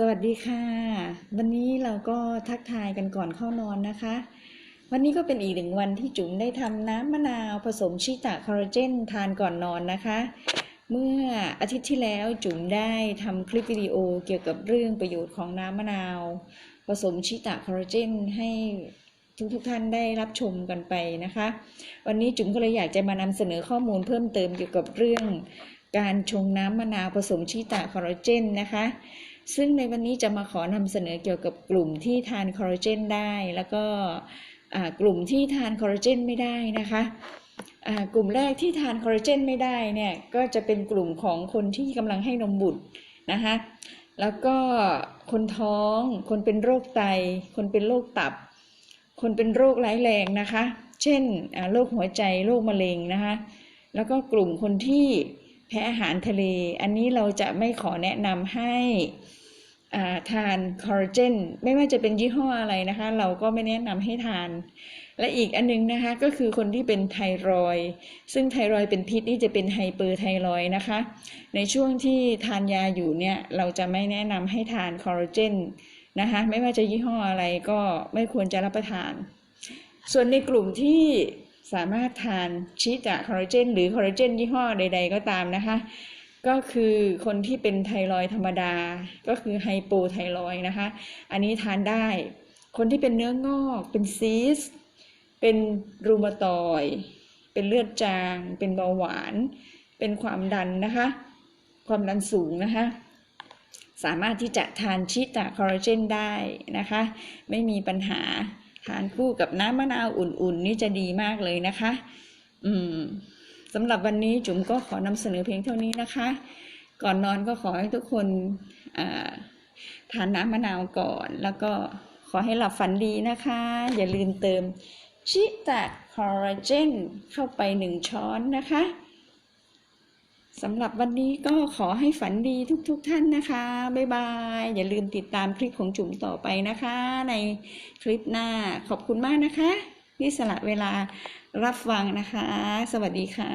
สวัสดีค่ะ วันนี้เราก็ทักทายกันก่อนเข้านอนนะคะ วันนี้ก็เป็นอีกหนึ่งวันที่จุ๋มได้ทำน้ำมะนาวผสมชิตะคอลลาเจนทานก่อนนอนนะคะ เมื่ออาทิตย์ที่แล้วจุ๋มได้ทำคลิปวิดีโอเกี่ยวกับเรื่องประโยชน์ของน้ำมะนาว ผสมชิตะคอลลาเจนให้ทุกๆทท่านได้รับชมกันไปนะคะ วันนี้จุ๋มก็เลยอยากจะมานำเสนอข้อมูลเพิ่มเติมเกี่ยวกับเรื่อง การชงน้ำมะนาวผสมชิตะคอลลาเจนนะคะ ซึ่งในวันนี้จะมาขอนำเสนอเกี่ยวกับกลุ่มที่ทานคอลลาเจนได้ แล้วก็กลุ่มที่ทานคอลลาเจนไม่ได้นะคะกลุ่มแรกที่ทานคอลลาเจนไม่ได้เนี่ยก็จะเป็นกลุ่มของคนที่กำลังให้นมบุตรนะคะแล้วก็คนท้อง คนเป็นโรคไต คนเป็นโรคตับ คนเป็นโรคร้ายแรงนะคะ เช่นโรคหัวใจโรคมะเร็งนะคะ แล้วก็กลุ่มคนที่แพ้อาหารทะเล อันนี้เราจะไม่ขอแนะนำให้ ทานคอลลาเจนไม่ว่าจะเป็นยี่ห้ออะไรนะคะ เราก็ไม่แนะนำให้ทาน และอีกอันนึงนะคะก็คือคนที่เป็นไทรอยซึ่งไทรอยเป็นพิษนี่จะเป็นไฮเปอร์ไทรอยนะคะ ในช่วงที่ทานยาอยู่เนี่ยเราจะไม่แนะนำให้ทานคอลลาเจนนะคะไม่ว่าจะยี่ห้ออะไรก็ไม่ควรจะรับประทาน ส่วนในกลุ่มที่สามารถทานชิตะคอลลาเจนหรือคอลลาเจนยี่ห้อใด ๆ ก็ตามนะคะ ก็คือคนที่เป็นไทรอยธรรมดา ก็คือไฮโปไทรอยนะคะ อันนี้ทานได้ คนที่เป็นเนื้องอก เป็นซีส เป็นรูมาตอยด์เป็นเลือดจาง เป็นเบาหวาน เป็นความดันนะคะ ความดันสูงนะคะ สามารถที่จะทานชิตะคอลลาเจนได้นะคะ ไม่มีปัญหา ทานคู่กับน้ำมะนาวอุ่นๆ นี่จะดีมากเลยนะคะ อืม สำหรับวันนี้จุ๋มก็ขอนำเสนอเพียงเท่านี้นะคะ ก่อนนอนก็ขอให้ทุกคนทานน้ำมะนาวก่อน แล้วก็ขอให้หลับฝันดีนะคะ อย่าลืมเติมชิตะคอลลาเจนเข้าไปหนึ่งช้อนนะคะสำหรับวันนี้ก็ขอให้ฝันดีทุกๆทท่านนะคะ บ๊ายบาย อย่าลืมติดตามคลิปของจุ๋มต่อไปนะคะ ในคลิปหน้าขอบคุณมากนะคะ ที่สละเวลารับฟังนะคะ สวัสดีค่ะ